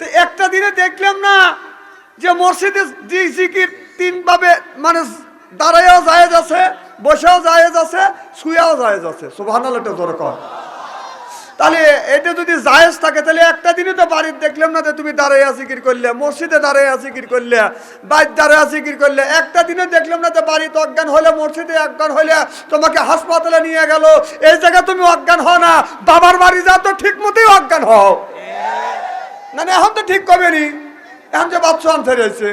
তো একটা দিনে দেখলাম না যে মসজিদে যে জিকির তিন ভাবে মানে দাঁড়াইয়াও জায়েজ আছে, বসেও জায়েজ আছে, শুয়েও জায়েজ আছে। সুবহানাল্লাহ এটা দরকার তাহলে এটা যদি জায়েজ থাকে, তাহলে একটা দিনে তো বাড়ির দেখলাম না যে তুমি দাঁড়াইয়া জিকির করলে, মসজিদে দাঁড়াইয়া জিকির করলে, বাইর দাঁড়াইয়া জিকির করলে, একটা দিনে দেখলাম না যে বাড়িতে অজ্ঞান হলে, মসজিদে অজ্ঞান হলে তোমাকে হাসপাতালে নিয়ে গেল। এই জায়গায় তুমি অজ্ঞান হও না, বাবার বাড়ি যা তো ঠিক মতোই অজ্ঞান হও। না এখন তো ঠিক কবে নি এখন যে বাচ্চা আনতে রয়েছে।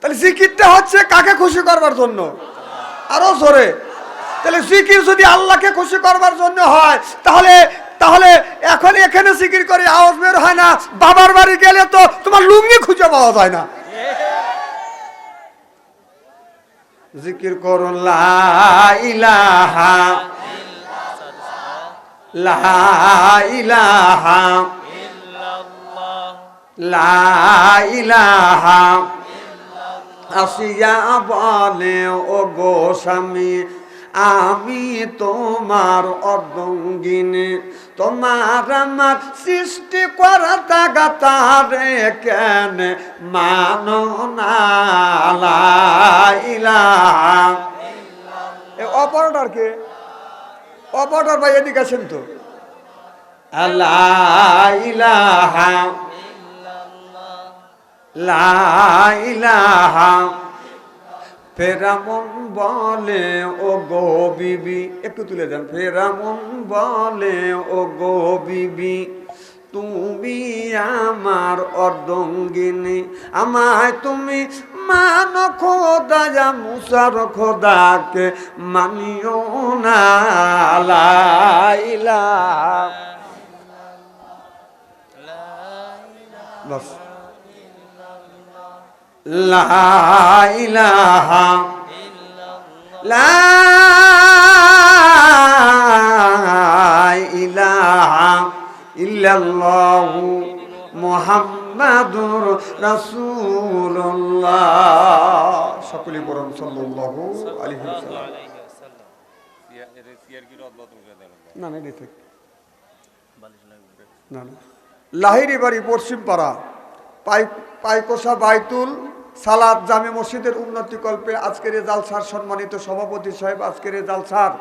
তাহলে জিকিরটা হচ্ছে কাকে খুশি করবার জন্য? আরও জোরে। তাহলে জিকির যদি আল্লাহকে খুশি করবার জন্য হয়, তাহলে তাহলে এখন এখানে জিকির করে আওয়াজ বের হয় না। বাবার বাড়ি গেলে তো তোমার লুঙ্গি খুঁজে পাওয়া যায় না। জিকির করুন, লা ইলাহা লা ইলাহা লা ইলাহা আসিয়া বলে, ও গো স্বামী, আমি তোমার অর্ধঙ্গিনী তোমার আমার সৃষ্টি করা তাগা তারে কেন মানো না? লা ইলাহা এ অপারেটর কে? অপারেটর ভাই এদিকে আছেন তো। আল্লাহ ফেরামন বলে ও গো বিবি। একটু তুলে দেন। ফেরামন বলে ও গো বিবি। তুমি আমার অর্ধঙ্গিনী। আমায় তুমি মান খোদা, যা মুসার খোদাকে মানিও না। লা ইলাহা। বাস। লা ইলাহা। ইল্লাল্লাহু মুহাম্মাদুর রাসূলুল্লাহ। সকলে পড়ুন সাল্লাল্লাহু আলাইহি ওয়াসাল্লাম। না না থাক। না না। লাহিরি বাড়ি পশ্চিম পাড়া পাই, পাইকোষা বাইতুল সালাদ জামে মসজিদের উন্নতি কল্পে আজকের জালসার সম্মানিত সভাপতি সাহেব আজকের জালসার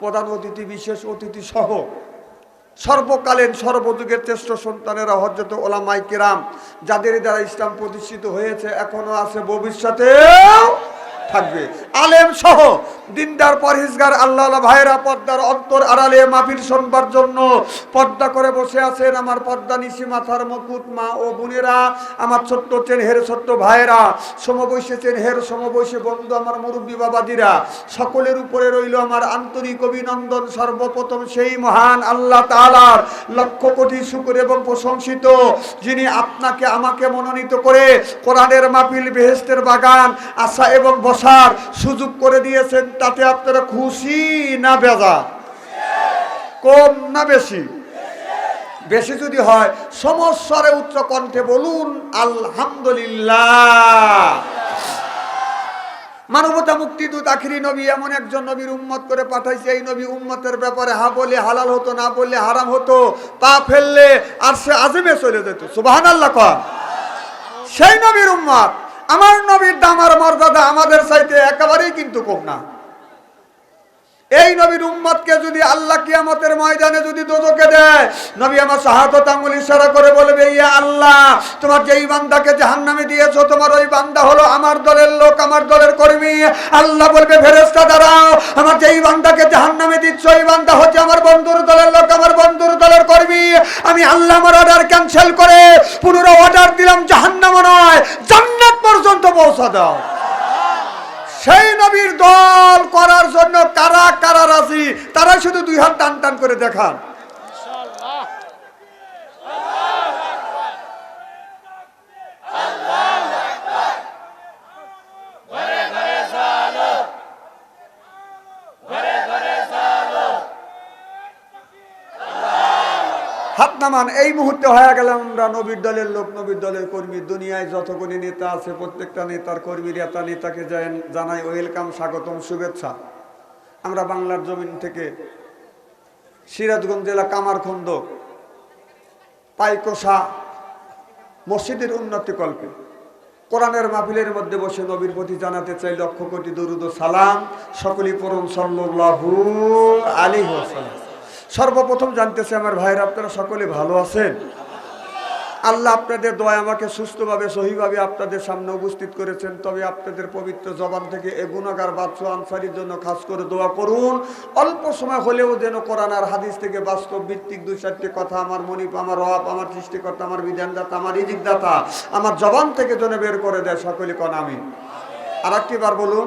প্রধান অতিথি, বিশেষ অতিথি সহ সর্বকালীন সর্বযুগের শ্রেষ্ঠ সন্তানেরা হজরত ওলামাই কিরাম, যাদের দ্বারা ইসলাম প্রতিষ্ঠিত হয়েছে, এখনও আছে ভবিষ্যতেও। থাকবে। আলেম সহ দিনদার পরহিজগার আল্লাহ ভাইরা পর্দার অন্তর আড়ালে মাফির শোনবার জন্য পর্দা করে বসে আছেন আমার পর্দা নিশি মাথার মুকুট মা ও বোনেরা, আমার ছোট্ট চেনহের ছোট্ট ভাইরা সমবয়সে চেনহের সমবয়সে বন্ধু আমার মুরব্বী বাবাদিরা সকলের উপরে রইল আমার আন্তরিক অভিনন্দন। সর্বপ্রথম সেই মহান আল্লাহ তাআলার লক্ষ কোটি শুকুর এবং প্রশংসিত, যিনি আপনাকে আমাকে মনোনীত করে কোরআনের মাহফিল বেহেস্তের বাগান, আশা এবং বসার সুযোগ করে দিয়েছেন, তাতে আপনারা খুশি না বেজা কম না বেশি? বেশি যদি হয় সমস্যারে উচ্চ কণ্ঠে বলুন, আলহামদুলিল্লাহ। মানবতা মুক্তি দূত আখিরি নবী, এমন একজন নবীর উম্মত করে পাঠাইছে, এই নবী উম্মতের ব্যাপারে হা বলে, হালাল হতো, না বললে হারাম হতো, পা ফেললে আর সে আজমে চলে যেত। সুবাহান আল্লাহ সেই নবীর উম্মত। আমার নবীর দাম আর মর্যাদা আমাদের চাইতে একেবারেই কিন্তু কম না। এই নবীর উম্মতকে যদি আল্লাহ কিয়ামতের ময়দানে যদি দোজকে দেয়, নবী আমার শাহাদত আঙ্গুল ইশারা করে বলবে, ইয়া আল্লাহ, তোমার যেই বান্দাকে জাহান্নামে দিয়েছ, তোমার ওই বান্দা হলো আমার দলের লোক, আমার দলের কর্মী। আল্লাহ বলবে, ফেরেশতা, দাঁড়াও, আমার যেই বান্দাকে জাহান্নামে দিচ্ছ, ওই বান্দা হচ্ছে আমার বন্ধুর দলের লোক, আমার আমি আল্লাহ আমার অর্ডার ক্যান্সেল করে পুনরায় অর্ডার দিলাম জাহান্নাম নয়, জান্নাত পর্যন্ত পৌঁছা দাও। সেই নবীর দল করার জন্য কারা কারা রাজি? তারা শুধু দুই হাত টান টান করে দেখান হাত নামান এই মুহূর্তে হয়ে গেলাম আমরা নবীর দলের লোক, নবীর দলের কর্মী, দুনিয়ায় যতগুলি নেতা আছে, প্রত্যেকটা নেতার কর্মী নেতা, নেতাকে জানাই ওয়েলকাম, স্বাগতম, শুভেচ্ছা। আমরা বাংলার জমিন থেকে সিরাজগঞ্জ জেলা কামারখন্দ পাইকোষা মসজিদের উন্নতি কল্পে। কোরআনের মাহফিলের মধ্যে বসে নবীর প্রতি জানাতে চাই লক্ষ কোটি দরুদ সালাম। সকলেই পরম সাল্লাল্লাহু আলাইহি ওয়াসাল্লাম। সর্বপ্রথম জানতেছে আমার ভাইয়েরা, আপনারা সকলে ভালো আছেন? আল্লাহ আপনাদের দয়া আমাকে সুস্থভাবে, সহিভাবে আপনাদের সামনে উপস্থিত করেছেন। তবে আপনাদের পবিত্র জবান থেকে এ গুণাগার বাদশু আনসারির জন্য খাস করে দোয়া করুন। অল্প সময় হলেও যেন কোরআন আর হাদিস থেকে বাস্তব ভিত্তিক দুই চারটি কথা আমার মনিপ আমার রব, আমার সৃষ্টিকর্তা, আমার বিধানদাতা, আমার ইজিকদাতা আমার জবান থেকে যেন বের করে দেয় সকলে কন আমি আর একটি বার বলুন,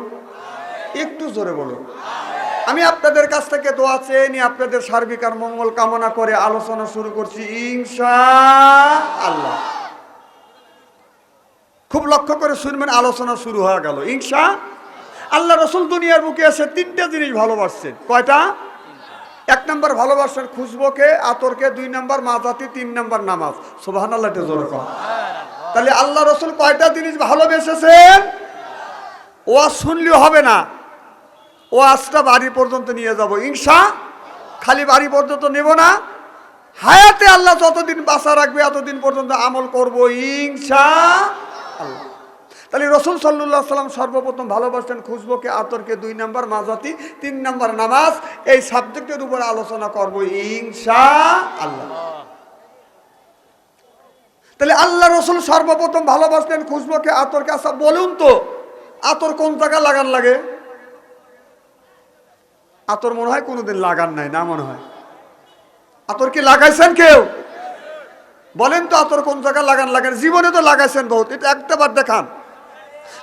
একটু জোরে বলুন। আমি আপনাদের কাছ থেকে দোয়া চেয়ে নিয়ে আপনাদের সার্বিক আর মঙ্গল কামনা করে আলোচনা শুরু করছি ইনশা আল্লাহ খুব লক্ষ্য করে শুনবেন, আলোচনা শুরু হয়ে গেল, ইনশা। আল্লাহ রসুল দুনিয়ার বুকে এসে তিনটে জিনিস ভালোবাসছেন। কয়টা? এক নম্বর ভালোবাসেন খুশবোকে, আতরকে, দুই নম্বর মাজাতি তিন নম্বর নামাজ। সোবাহান আল্লাহ তাহলে আল্লাহ রসুল কয়টা জিনিস ভালোবেসেছেন? ও শুনলেও হবে না। ও আজটা বাড়ি পর্যন্ত নিয়ে যাব। ইনশা, খালি বাড়ি পর্যন্ত নেব না। হায়াতে আল্লাহ যতদিন বাসা রাখবে, এতদিন পর্যন্ত আমল করব, ইনশা আল্লাহ। তাহলে রসুল সাল্লাহ সাল্লাম সর্বপ্রথম ভালোবাসতেন খুশবোকে, আতরকে দুই নম্বর মাজাতি তিন নম্বর নামাজ। এই সাবজেক্টের উপর আলোচনা করব, ইনশা আল্লাহ। তাহলে আল্লাহ রসুল সর্বপ্রথম ভালোবাসতেন খুশবোকে, আতরকে। আসা বলুন তো, আতর কোন জায়গায় লাগান লাগে? আতর মনে হয় কোনোদিন লাগান নাই, না মনে হয়? আতর কি লাগাইছেন কেউ? বলেন তো আতর কোন জায়গায় লাগান লাগান। জীবনে তো লাগাইছেন বহুত, এটা একটা বার দেখান।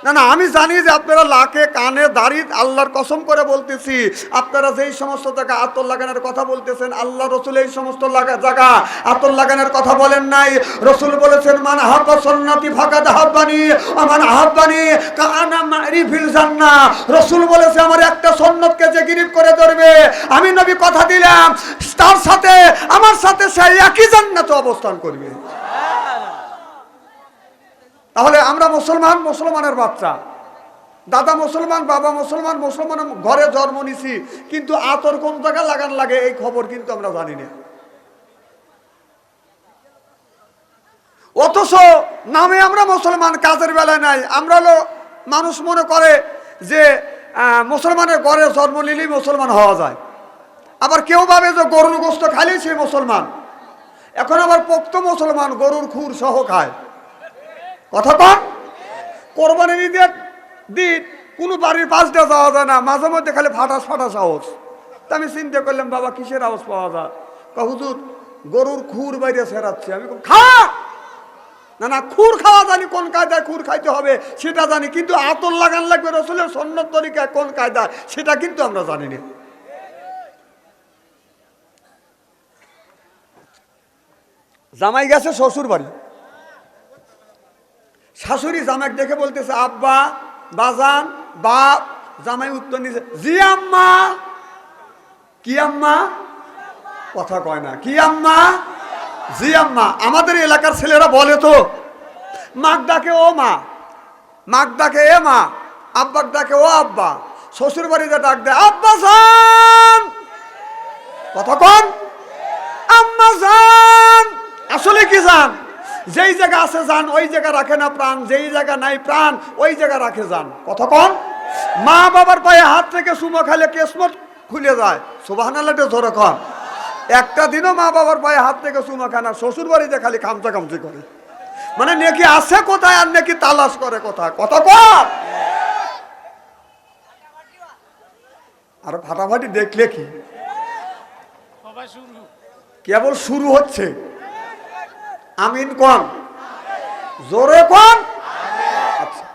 না না, আমি জানি যে আপনারা লাকে কানে, দাড়ি আল্লাহর কসম করে বলতেছি। আপনারা যেই সমস্ত জায়গা আতর লাগানোর কথা বলতেছেন, আল্লাহ রসুল এই সমস্ত জায়গা আতর লাগানোর কথা বলেন নাই। রসুল বলেছেন, মান হাব্বা ফাঁকা হাব্বানি আমার হাব্বানি কানা ফিল জান্না রসুল বলেছে, আমার একটা সন্ন্যতকে যে গিরিফ করে ধরবে, আমি নবী কথা দিলাম, তার সাথে, আমার সাথে সে একই জান্নাতে অবস্থান করবে। তাহলে আমরা মুসলমান, মুসলমানের বাচ্চা। দাদা মুসলমান, বাবা মুসলমান মুসলমান ঘরে জন্ম নিছি, কিন্তু আতর কোন জায়গায় লাগান লাগে এই খবর কিন্তু আমরা জানি না। অথচ নামে আমরা মুসলমান, কাজের বেলায় নাই। আমরা হলো মানুষ মনে করে যে মুসলমানের ঘরে জন্ম নিলেই মুসলমান হওয়া যায়। আবার কেউ ভাবে যে গরুর গোস্ত খাইলেই সে মুসলমান। এখন আবার পোক্ত মুসলমান গরুর খুর সহ খায়। কথা কন কোরবানির ঈদের দিন কোনো বাড়ির পাশ দিয়ে যাওয়া যায় না, মাঝে মধ্যে খালি ফাটাস ফাটাস আওয়াজ। তা আমি চিন্তা করলাম, বাবা, কিসের আওয়াজ পাওয়া যায়? হুজুর, গরুর খুর বাইরে সেরাচ্ছে আমি খা! না না, খুর খাওয়া জানি কোন কায়দায় খুর খাইতে হবে, সেটা জানি, কিন্তু আতর লাগান লাগবে রসুলের সন্ন্যত তরিকায় কোন কায়দায়, সেটা কিন্তু আমরা জানি না। জামাই গেছে শ্বশুর বাড়ি শাশুড়ি জামাই দেখে বলতেছে, আব্বা, বাজান, বাপ, জামাই উত্তর নিছে জি আম্মা। কি আম্মা? কথা কয় না, কি আম্মা? জি আম্মা। আমাদের এলাকার ছেলেরা বলে তো, মাক ডাকে ও মা, মাক ডাকে এ মা, আব্বাক ডাকে ও আব্বা শ্বশুর বাড়িতে ডাক দেয়, আব্বা যান কথা কন, আম্মা যান আসলে কি যান যেই জায়গা আছে যান ওই জায়গা রাখে না প্রাণ। যেই জায়গা নাই প্রাণ ওই জায়গা রাখে যান। কথা কন? মা বাবার পায়ে হাত থেকে সুমো খাইলে কেসমত খুলে যায়। সুবাহান আল্লাহটা ধরে কন। একটা দিনও মা বাবার পায়ে হাত থেকে সুমো খায় না শ্বশুর বাড়িতে খালি খামচা খামচি করে। মানে নেকি আছে কোথায় আর নাকি তালাশ করে কোথায়? কথা কন? আর ফাটাফাটি দেখলে কি? কেবল শুরু হচ্ছে। আমিন কন? জোরে কন? আচ্ছা।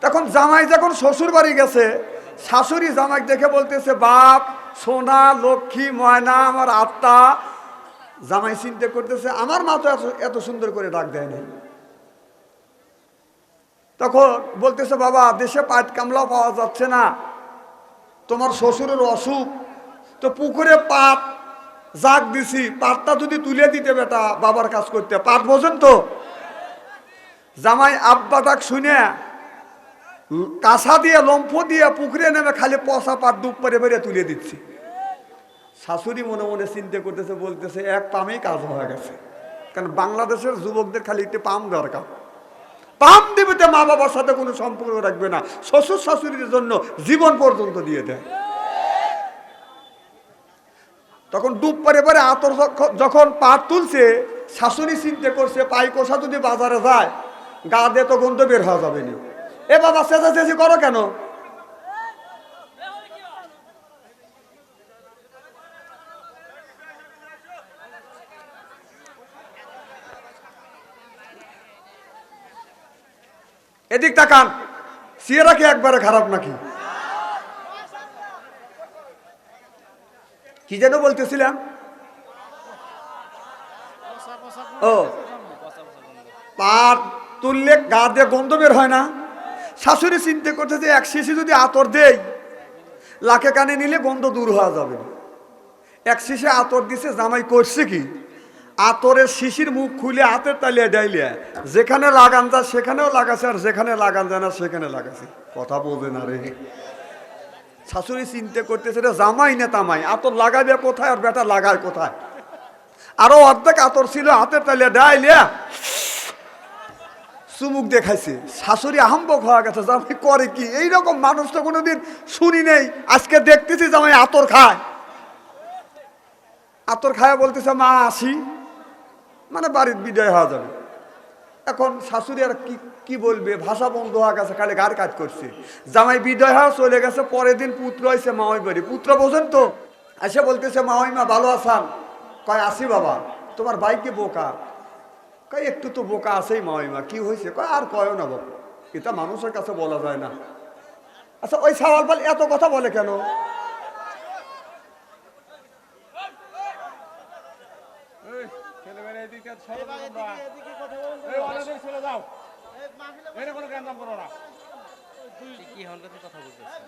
তখন জামাই যখন শ্বশুর বাড়ি গেছে, শাশুড়ি জামাই দেখে বলতেছে, বাপ, সোনা, লক্ষ্মী, ময়না, আমার আত্মা। জামাই চিন্তা করতেছে, আমার মা তো এত- সুন্দর করে ডাক দেয় নাই। তখন বলতেছে, বাবা, দেশে পাট কামলাও পাওয়া যাচ্ছে না। তোমার শ্বশুরের অসুখ। তো পুকুরে পাট জাগ দিছি পাটটা যদি তুলে দিতে বেটা, বাবার কাজ করতে। পাট বোঝেন তো? জামাই আব্বা ডাক শুনে, কাঁসা দিয়ে, লম্ফ দিয়ে, পুকুরে নেমে খালি পচা পাট ডুব পেরে পেরে তুলে দিচ্ছি। শাশুড়ি মনে মনে চিন্তা করতেছে, বলতেছে, এক পামেই কাজ হয়ে গেছে। কারণ বাংলাদেশের যুবকদের খালি একটু পাম দরকার। পাম দিবে মা বাবার সাথে কোনো সম্পর্ক রাখবে না। শ্বশুর শাশুড়ির জন্য জীবন পর্যন্ত দিয়ে দেয়। তখন ডুব পরে পরে আতর যখন পা তুলছে, শাশুড়ি চিন্তা করছে, পাই কষা যদি বাজারে যায়, গা দিয়ে তো গন্ধ বের হওয়া যাবে না। এ বাবা চেঁচা চেঁচি করো কেন? এদিক তাকান সিয়েরা কি একবারে খারাপ নাকি? কি যেন বলতেছিলাম? ও। পাট তুললে গা দিয়ে গন্ধ বের হয় না? শাশুড়ি চিন্তা করতে যে এক শিশি যদি আতর দেই লাখে কানে নিলে গন্ধ দূর হওয়া যাবে। এক শিশি আতর দিছে, জামাই করছে কি? আতরের শিশির মুখ খুলে হাতের তালিয়া ডাইলিয়া যেখানে লাগান যায় সেখানেও লাগাছে, আর যেখানে লাগান যায় না সেখানে লাগাছে। কথা বলবে না রে। শাশুড়ি চিন্তা করতেছে জামাই না তামাই? আতর লাগাবে কোথায় আর বেটা লাগায় কোথায়? আরও অর্ধেক আতর ছিল হাতের তালিয়া ডাইলিয়া চুমুক দেখাইছে। শাশুড়ি আহম্বক হওয়া গেছে, জামাই করে কি? এইরকম মানুষ তো কোনোদিন শুনি নেই। আজকে দেখতেছি জামাই আতর খায়। আতর খায় বলতেছে, মা, আসি। মানে বাড়ির বিদায় হওয়া যাবে। এখন শাশুড়ি আর কি কি বলবে? ভাষা বন্ধ হয়ে গেছে খালি গার কাজ করছে? জামাই বিদায় হওয়া চলে গেছে, পরের দিন পুত্র হয়েছে মাওয়াই বাড়ি। পুত্র বোঝেন তো? এসে বলতেছে মাওয়াই মা, ভালো আসান। কয়, আসি বাবা, তোমার বাইকে বোকা? কয়, একটু তো বোকা আছেই মাওয়াই মা, কি হয়েছে কয়, আর কয়ও না বাবা, এটা মানুষের কাছে বলা যায় না। আচ্ছা ওই সওয়াল বল এত কথা বলে কেন? এদিকে তোমরা। এটা কোনো করো না। কি হলকাতে কথা বলতেছেন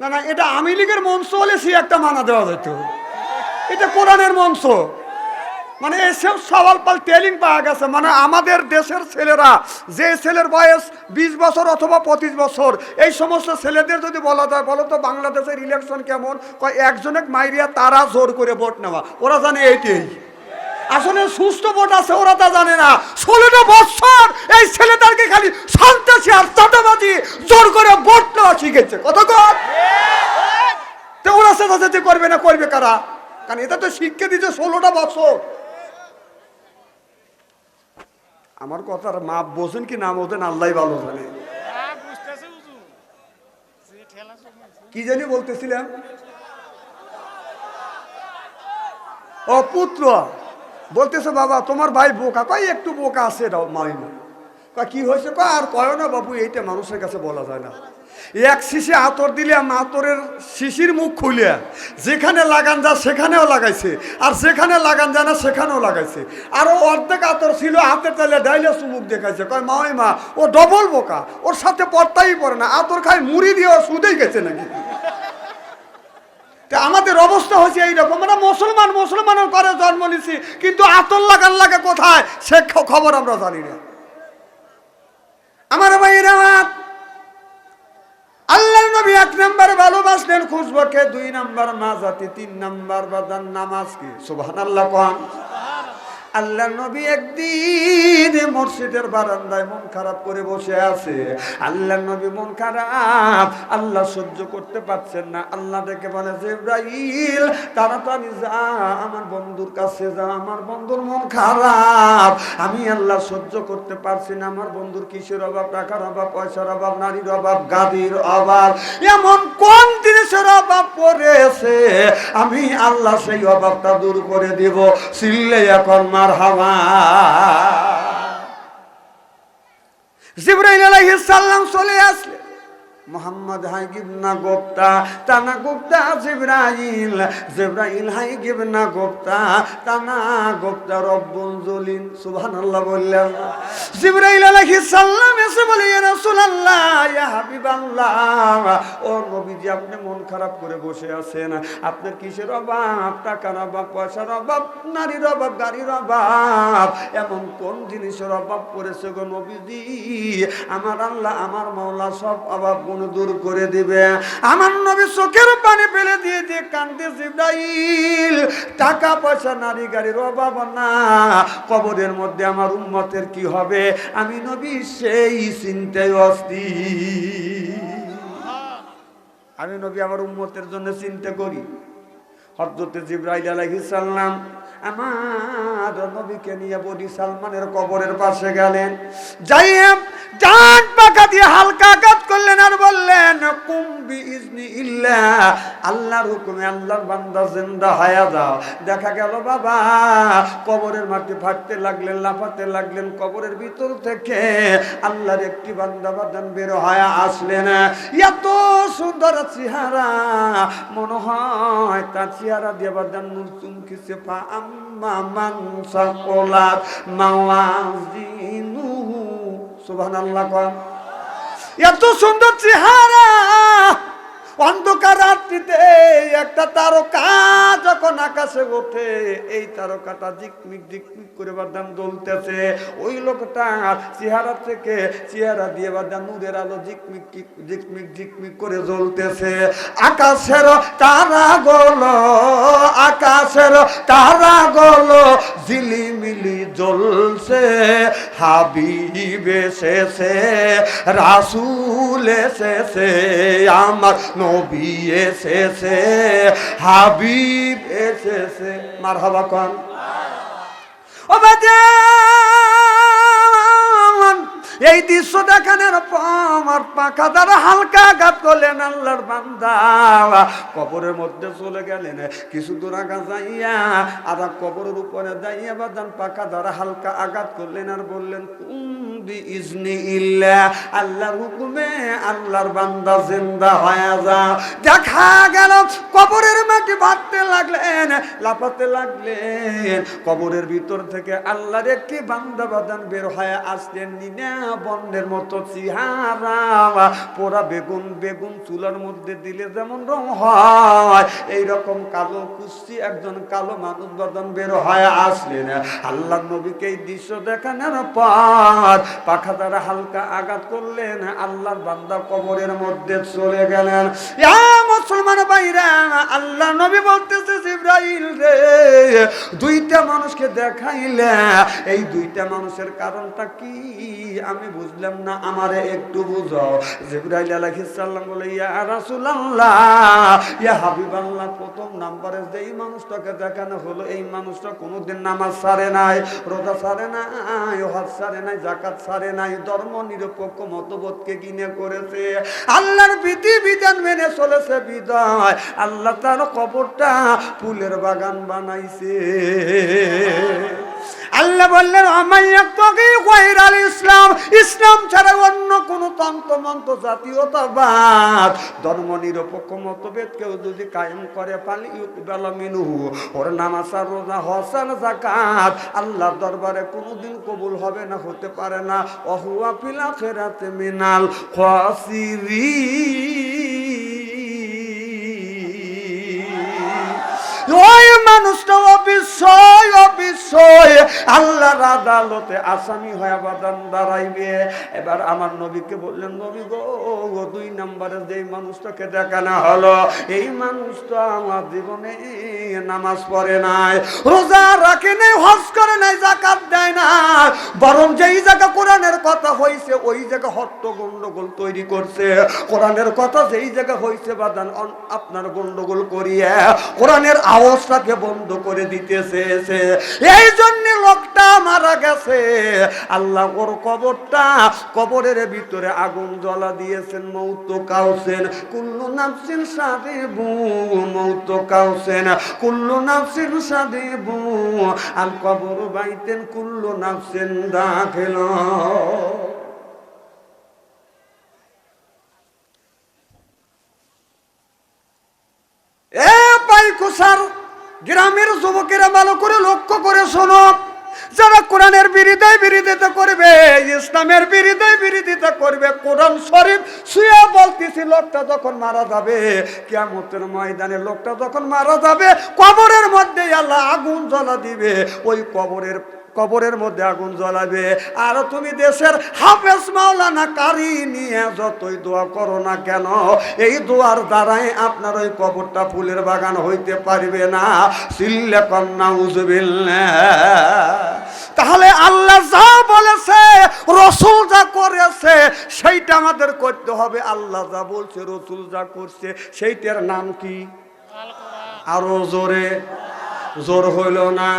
না না এটা আমি লীগের মঞ্চ হলে সে একটা মানা দেওয়া যেত। এটা কোরআনের মঞ্চ। মানে এসব সওয়াল পাল টেলিং পাওয়া গেছে। মানে আমাদের দেশের ছেলেরা যে ছেলের বয়স বিশ বছর অথবা পঁচিশ বছর এই সমস্ত ছেলেদের যদি বলা যায় বলো তো বাংলাদেশের ইলেকশন কেমন? কয় একজনে মাইরিয়া তারা জোর করে ভোট নেওয়া। ওরা জানে এইটাই আসলে সুস্থ ভোট আছে, ওরা তা জানে না। ষোলোটা বছর এই ছেলেটাকে খালি সন্ত্রাসী আর চাটাবাজি জোর করে ভোট নেওয়া শিখেছে। কত তো ওরা চেঁচাচেঁচি করবে না, করবে কারা? কারণ এটা তো শিক্ষা দিচ্ছে ষোলোটা বছর। আমার কথার মা বোঝেন কি না বোঝেন আল্লাহ ভালো জানে। কি জানি বলতেছিলাম? ও পুত্র বলতেছে, বাবা, তোমার ভাই বোকা। কয়, একটু বোকা আছে মাইনা কয়, কি হয়েছে? কয়, আর কয় না বাবু, এইটা মানুষের কাছে বলা যায় না। এক শিশি আতর দিলে আতরের শিশির মুখ খুলে যেখানে লাগান যা সেখানেও লাগাইছে, আর যেখানে লাগান যায় না সেখানেও লাগাইছে। আরও অর্ধেক আতর ছিল, হাতের তালে ডাইলে চুমুক দেখাইছে। কয় মাওই মা, ও ডবল বোকা, ওর সাথে পড়তাই পড়ে না, আতর খায় মুড়ি দিয়ে ও সুদেই গেছে নাকি? তা আমাদের অবস্থা হয়েছে এইরকম। মানে মুসলমান, মুসলমানের করে জন্ম নিছি কিন্তু আতল্লা কাল্লাকে কোথায়? সে খবর আমরা জানি না। আমার ভাইয়ের আমার আল্লাহ নবী এক নাম্বার ভালোবাসলেন খুশবকে দুই নাম্বার নাজাতি তিন নাম্বার বাজান নামাজকে সুবহানাল্লাহ কোন। আল্লাহ নবী একদিন মসজিদের বারান্দায় মন খারাপ করে বসে আছে। আল্লাহ নবী মন খারাপ, আল্লাহ সহ্য করতে পারছেন না। আল্লাহ ডেকে বলে, জিব্রাইল, তাড়াতাড়ি যা, আমার বন্ধুর কাছে যা, আমার বন্ধুর মন খারাপ। আমি আল্লাহ সহ্য করতে পারছি না, আমার বন্ধুর কিসের অভাব, টাকার অভাব, পয়সার অভাব, নারীর অভাব, গাদির অভাব, এমন কোন জিনিসের অভাব পড়েছে? আমি আল্লাহ সেই অভাবটা দূর করে দিব। সিল্লে এখন মার হাওয়া। জিব্রাইল আলাইহিস সালাম চলে আসলে। মোহাম্মদ হাই গিবনা গোপ্তা, তানা গুপ্তা জিব্রাইল জিব্রাইল হাই গিবনা গোপ্তা, তানা গোপ্তা রব্বুল জলিন সুবহানাল্লাহ বললেন। জিব্রাইল আলাইহিস সালাম এসে বলে, ইয়া রাসূলুল্লাহ, ইয়া হাবিবাল্লাহ। ও নবীজি, আপনি মন খারাপ করে বসে আছেন। আপনার কিসের অভাব? টাকার অভাব, পয়সার অভাব, নারীর অভাব, গাড়ির অভাব, এমন কোন জিনিসের অভাব পড়েছে গো নবীজি? আমার আল্লাহ, আমার মাওলা সব অভাব গুণ দূর করে দিবে। আমার নবী চোখের পানি ফেলে দিয়ে দিয়ে কান্দে জিব্রাইল, টাকা পয়সা, নারী গাড়ির অভাব না, কবরের মধ্যে আমার উম্মতের কি হবে? আমি নবী সেই চিন্তায় অস্থির। আমি নবী আমার উন্মতের জন্য চিন্তা করি। হজরতে জিব্রাইল আলাইহিস সালাম আমার নবীকে নিয়ে বডি সালমানের কবরের পাশে গেলেন। যাইয়ে ডান পাকা দিয়ে হালকা আঘাত করলেন আর বললেন কুম্বি ইজনি ইল্লা, আল্লাহর হুকুমে আল্লাহর বান্দা জিন্দা হয়ে যাও। দেখা গেল, বাবা, কবরের মাটি ফাটতে লাগলেন, লাফাতে লাগলেন, কবরের ভিতর থেকে আল্লাহর একটি বান্দা বাদান বের হয়ে আসলেন। এত সুন্দর চেহারা, মনে হয় তার চেহারা দিয়ে বাদান নূর চুমকিছে পা আম্মা মান সাকলাত মাওয়াজিনুহু সুবহানাল্লাহ কন এত সুন্দর চেহারা অন্ধকার রাত্রিতে একটা তারকা যখন আকাশে ওঠে, এই তারকাটা জিকমিক জিকমিক করে বাদাম জ্বলতেছে। ওই লোকটার চেহারা থেকে চেহারা দিয়ে বাদাম নূরের আলো জিকমিক টিক- জিকমিক জিকমিক করে জ্বলতেছে। আকাশের তারা গল, আকাশের তারা গল, ঝিলিমিলি জ্বলছে, হাবিব এসেছে, রাসুল এসেছে, আমার নবী এসেছে হাবিব এসেছে। মার হবা কন। ও বাজান, এই দৃশ্য দেখানোর আমার পাখা দ্বারা হালকা আঘাত করলেন আল্লাহর বান্দা। কবরের মধ্যে চলে গেলেন, কিছু দূর আগা যাইয়া আধা কবরের উপরে যাইয়া বাদান পাখা দ্বারা হালকা আঘাত করলেন আর বললেন ইজনি ইল্লা, আল্লাহর হুকুমে আল্লাহর বান্দা জিন্দা হয়ে যা দেখা গেল, কবরের মাটি বাঁধতে লাগলেন, লাফাতে লাগলেন। কবরের ভিতর থেকে আল্লাহর একটি বান্দা বাদান বের হয়ে আসলেন, নিনা বন্ডের মতো চিহারা। পোড়া বেগুন বেগুন চুলার মধ্যে দিলে যেমন রং হয় এই রকম কালো কুস্তি একজন কালো মানুষ বাদান বের হয়ে আসলেন আল্লাহ নবীকে এই দৃশ্য দেখানোর পর পাখা দ্বারা হালকা আঘাত করলেন, আল্লাহর বান্দা কবরের মধ্যে চলে গেলেন। মুসলমান ভাইরা, আল্লাহ নবী বলতেছে জিব্রাইল রে, দুইটা মানুষকে দেখাইলে, এই দুইটা মানুষের কারণটা কি? আমি বুঝলাম না, আমারে একটু বুঝাও জিব্রাইল আলাইহিস সালাম বলে, ইয়া রাসূলুল্লাহ, ইয়া হাবিবাল্লাহ, প্রথম নাম্বারে যেই মানুষটাকে দেখানো হলো, এই মানুষটা কোনোদিন নামাজ ছাড়ে নাই, রোজা ছাড়ে নাই, হজ ছাড়ে নাই জাকাত ছাড়ে নাই, ধর্ম নিরপেক্ষ মতবোধকে কিনে করেছে? আল্লাহর বিধি, বিধান মেনে চলেছে বিদায়। আল্লাহ তার কবরটা ফুলের বাগান বানাইছে। আল্লাহ বললেন ইসলাম। ইসলাম ছাড়া অন্য কোন তন্ত্র মন্ত্র জাতীয়তাবাদ ধর্ম নিরপেক্ষ মতভেদ কেউ যদি কায়েম করে পালি মিনহু। ওর নামাজ রোজা হসান যাকাত আল্লাহর দরবারে কোনোদিন কবুল হবে না, হতে পারে না। অহুয়া ফিল আখিরাতে মিনাল খাসিরিন। ওই মানুষটা অবিশ্বাস অবিশ্বাস আল্লাহর আদালতে আসামি হয়ে বাদান দাঁড়াইবে। এবার আমার নবীকে বললেন, নবী গো, দুই নম্বরে যেই মানুষটাকে দেখানো হলো, এই মানুষটা আমার জীবনে নামাজ পড়ে নাই, রোজা রাখে নাই, হজ করে নাই জাকাত দেয় না বরং যেই জায়গা কোরআনের কথা হয়েছে ওই জায়গা হট্ট গন্ডগোল তৈরি করছে। কোরআনের কথা যেই জায়গা হয়েছে বাদান আপনার গন্ডগোল করিয়ে কোরআনের আওয়াজটাকে বন্ধ করে দিতেছে। সে। এই জন্য লোকটা মারা গেছে। আল্লাহ ওর কবরটা, কবরের ভিতরে আগুন জ্বলা দিয়েছেন, মৌত কাউসেন কুল্লু নাফসিন সাদেবু মৌত কাউসেন কুল্লু নাফসিন সাদেবু আল কবর বাইতেন কুল্লু নাফসিন দাখিল। এ পাইকুসার, গ্রামের যুবকেরা ভালো করে লক্ষ্য করে শোনো। যারা কোরআনের বিরুদ্ধে বিরোধিতা করবে, ইসলামের বিরুদ্ধে বিরোধিতা করবে, কোরআন শরীফ শুয়ে বলতেছি, লোকটা যখন মারা যাবে কেমতের ময়দানে লোকটা যখন মারা যাবে, কবরের মধ্যে আল্লাহ আগুন জ্বলা দিবে। ওই কবরের কবরের মধ্যে আগুন জ্বলাবে। আর তুমি দেশের হাফেজ মাওলানা কারি নিয়ে যতই দোয়া করো না কেন, এই দোয়ার দ্বারাই আপনার ওই কবরটা ফুলের বাগান হইতে পারবে না। সিল্লে কন্যা উজবিল তাহলে আল্লাহ যা বলেছে, রসুল যা করেছে, সেইটা আমাদের করতে হবে। আল্লাহ যা বলছে, রসুল যা করছে, সেইটার নাম কি? আরও জোরে। জোর হইল না।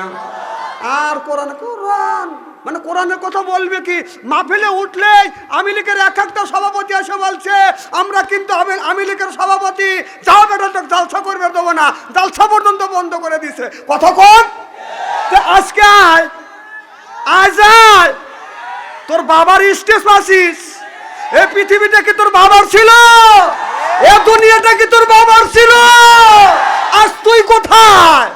আর কোরআন কোরআন। মানে কোরআনের কথা বলবে কি? মাহফিলে উঠলেই আমি লীগের এক একটা সভাপতি এসে বলছে, আমরা কিন্তু আমি লীগের সভাপতি, যাও বেটা জালসা করবে, দেবো না। জালসা পর্যন্ত বন্ধ করে দিছে। কতক্ষণ আজকে আয়। আজ আয়। তোর বাবার স্টেজ পাসিস এ পৃথিবীটা কি তোর বাবার ছিল? এ দুনিয়াটা কি তোর বাবার ছিল? আজ তুই কোথায়?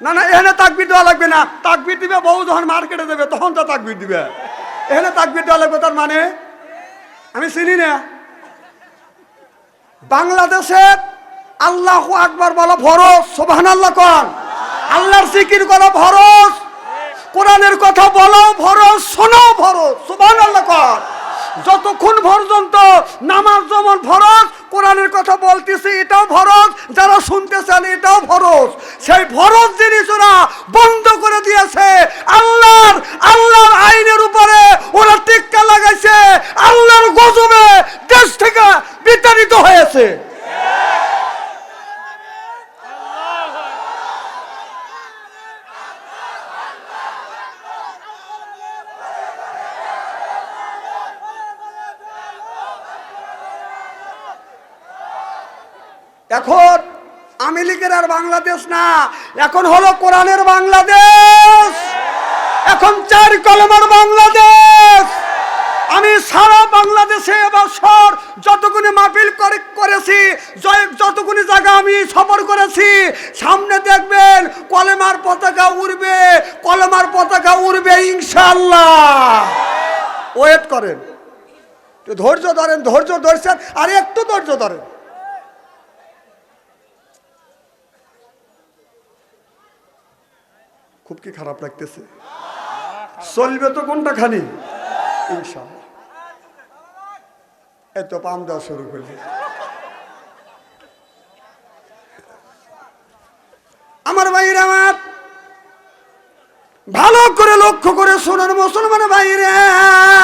না না, এখানে তাকবির দেওয়া লাগবে না। তাকবির দিবে, বউ যখন মার্কেটে দেবে, তখন তো তাকবির দিবে। এখানে তাকবির দেওয়া লাগবে, তার মানে? আমি চিনি না। বাংলাদেশে আল্লাহ আকবার বলো ভরস সোবাহান আল্লাহ কন। আল্লাহর জিকির করো, ভরস। কোরআনের কথা বলো, ভরস, শোনো, ভরস সোবাহান আল্লাহ কন। যতক্ষণ পর্যন্ত নামাজ যেমন ফরজ কোরআনের কথা বলতেছে এটাও ফরজ যারা শুনতেছেন এটাও ফরজ সেই ফরজ জিনিস ওরা বন্ধ করে দিয়েছে আল্লাহর আল্লাহর আইনের উপরে ওরা টিক্কা লাগাইছে আল্লাহর গজবে দেশ থেকে বিতাড়িত হয়েছে এখন আমি লীগের আর বাংলাদেশ না, এখন হলো কোরআনের বাংলাদেশ। এখন চার কলমের বাংলাদেশ। আমি সারা বাংলাদেশে এবছর যতগুলি মাহফিল করে, করেছি যতগুলি জায়গা আমি সফর করেছি, সামনে দেখবেন কলেমার পতাকা উড়বে, কলেমার পতাকা উড়বে ইনশাল্লাহ ওয়েট করেন। ধৈর্য ধরেন, ধৈর্য ধরছেন, আর একটু ধৈর্য ধরেন। খুব কি খারাপ লাগতেছে? চলবে তো কোনটা খানি? এত পাম দেওয়া শুরু করবে আমার ভাইয়ের আমার, ভালো করে লক্ষ্য করে শোনার মুসলমান ভাইরা